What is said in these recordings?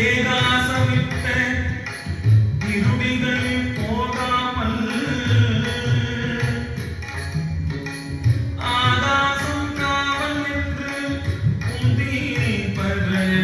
பேராசமிட்ட இருடிகளில் போகாமல் ஆகாசம் காவல் என்று உந்தீப்பர்கள்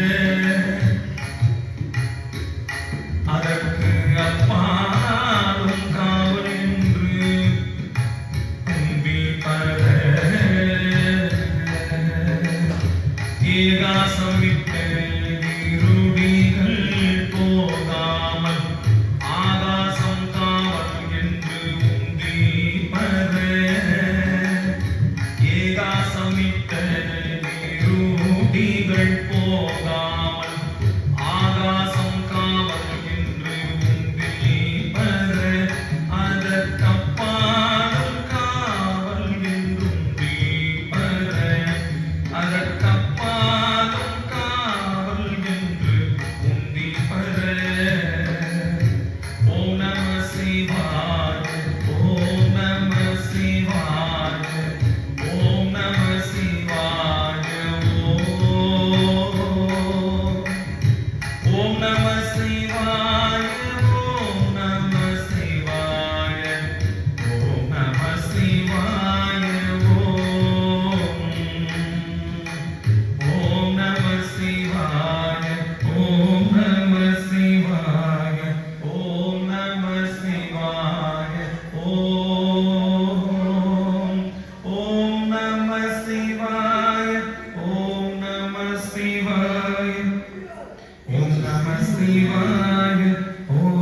Om Namah Shivaya Om